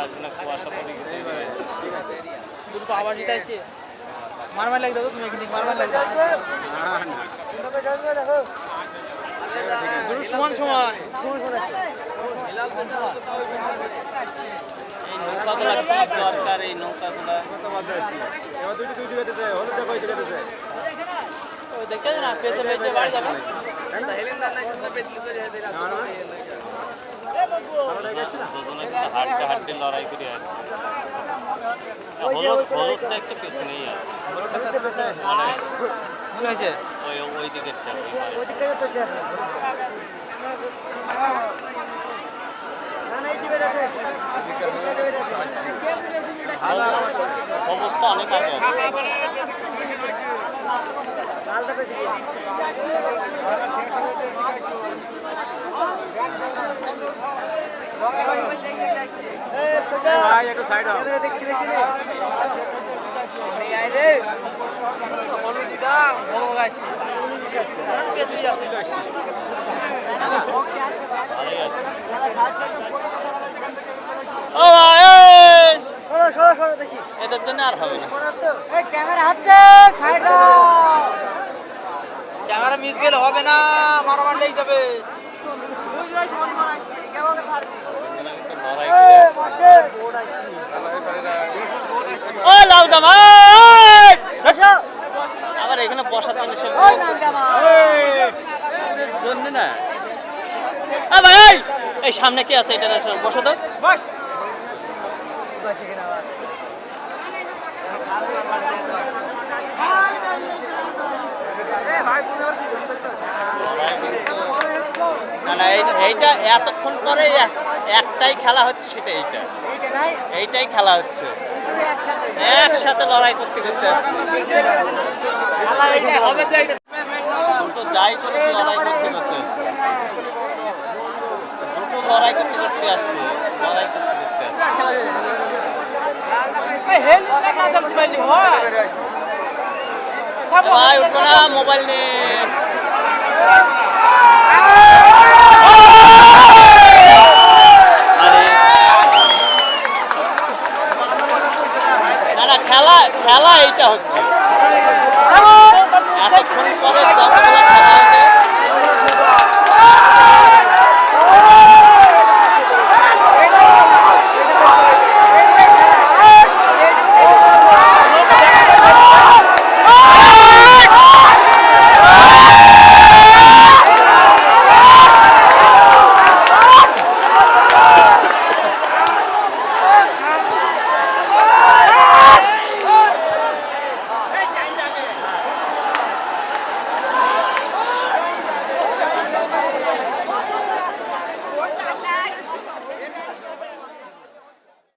আসবে না কুয়াশা পড়ে গেছে দুটো আবার জিতাইছে মারমার লাগবে তো তুমি এখানে মারমার লাগবে দুটো সমান সমান এই নৌকাগুলো কি দরকার এই নৌকাগুলো এবার দুটি দুই দিকে দিতে কই দিকে দিতে দেখতে না। পেছে পেছে বাড়ি যাবে হাড্ডে হাড্ডে লড়াই করে আসছে হলুদ হলুদটা একটু পেছনেই আছে মানে মনে হয়েছে ওই ওই দিকেরটা অবস্থা অনেক আগে আছে ভাই একটু সাইড! এদের জন্য আর হবে না ক্যামেরা মিস গেলে হবে না মারামার লেগে যাবে। ও লাউ জামাই আবার এখানে বসার জন্য সব জন্য না। ভাই এই! এই সামনে কি আছে এটা বসো তো। লড়াই না না এই- এইটা এতক্ষণ পরে এক- একটাই খেলা হচ্ছে সেটা এইটা। এইটাই খেলা হচ্ছে। একসাথে লড়াই করতে করতে দুটো যাই করে লড়াই করতে করতে দুটো লড়াই করতে করতে আসছে। লড়াই করতে করতে মোবাইল নে ও না খেলা খেলা এইটা হচ্ছে। এতক্ষণ পরে যতগুলো খেলা